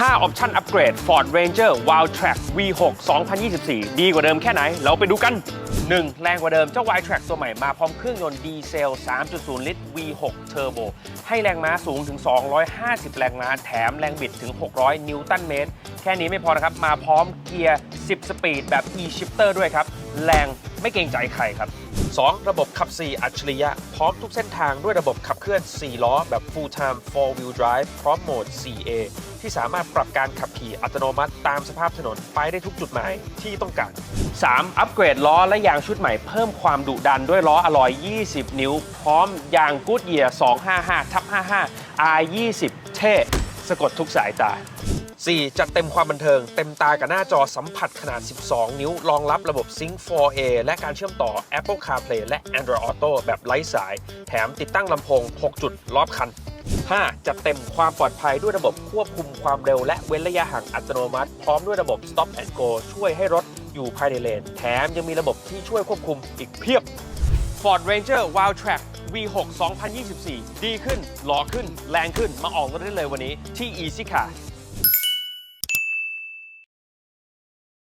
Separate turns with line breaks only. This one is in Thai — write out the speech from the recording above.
5ออปชั่นอัปเกรด Ford Ranger Wildtrak V6 2024 ดีกว่าเดิมแค่ไหน เราไปดูกัน 1. แรงกว่าเดิมเจ้า Wildtrak ตัวใหม่มาพร้อมเครื่องยนต์ดีเซล 3.0 ลิตร V6 Turbo ให้แรงม้าสูงถึง 250 แรงม้าแถมแรงบิดถึง 600 นิวตันเมตร แค่นี้ไม่พอนะครับ มาพร้อมเกียร์ 10 สปีดแบบ e-shifter ด้วยครับ แรงไม่เกรงใจใครครับ 2. ระบบขับ 4 อัจฉริยะ พร้อมทุกเส้นทางด้วยระบบขับเคลื่อน 4 ล้อ แบบ full time 4 wheel drive พร้อมโหมด 4A ที่สามารถปรับการขับขี่อัตโนมัติตามสภาพถนนไปได้ทุกจุดหมายที่ต้องการ 3. อัปเกรดล้อและยางชุดใหม่เพิ่มความดุดันด้วยล้ออลอย 20 นิ้ว พร้อมยางกูดเยียร์255ทับ55 R20 เท่สะกดทุกสายตา 4. จัดเต็มความบันเทิง เต็มตากับหน้าจอสัมผัสขนาด 12 นิ้ว รองรับระบบ Sync 4A และการเชื่อมต่อ Apple CarPlay และ Android Auto แบบไร้สาย แถมติดตั้งลำโพง 6 จุดรอบคัน 5. จัดเต็มความปลอดภัยด้วยระบบควบคุมความเร็วและเว้นระยะห่างอัตโนมัติ พร้อมด้วยระบบ Stop and Go ช่วยให้รถอยู่ภายในเลน แถมยังมีระบบที่ช่วยควบคุมอีกเพียบ Ford Ranger Wild Track V6 2024 ดีขึ้น หล่อขึ้น แรงขึ้น มาออกรถได้เลยวันนี้ที่ Easy Car